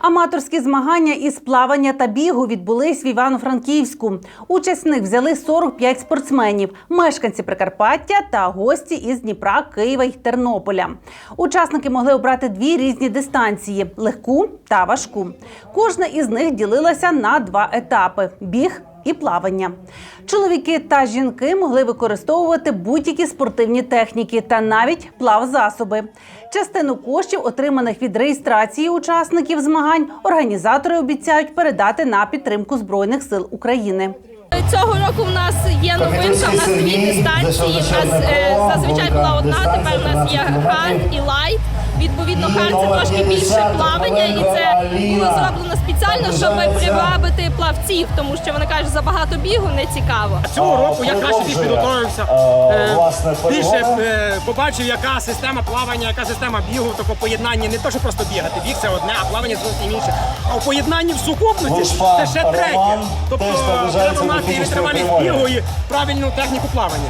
Аматорські змагання із плавання та бігу відбулись в Івано-Франківську. Участь в них взяли 45 спортсменів, мешканці Прикарпаття та гості із Дніпра, Києва й Тернополя. Учасники могли обрати дві різні дистанції легку та важку. Кожна із них ділилася на два етапи: біг і плавання. Чоловіки та жінки могли використовувати будь-які спортивні техніки та навіть плавзасоби. Частину коштів, отриманих від реєстрації учасників змагань, організатори обіцяють передати на підтримку збройних сил України. Цього року в нас є новинка, в нас дві дистанції. У нас е, зазвичай була одна, тепер у нас є хард і лайт. Відповідно, хард це трошки більше плавання, і це було зроблено спеціально, щоб привабити плавців, тому що вони кажуть, забагато бігу не цікаво. Цього року я краще більш підготовився. Е, Більше е, побачив, яка система плавання, яка система бігу, тобто поєднання не то, що просто бігати. Біг це одне, а плавання зовсім інше. А у поєднанні в сукупності це ще третє. Тобто треба мати і витривалість бігу і правильну техніку плавання.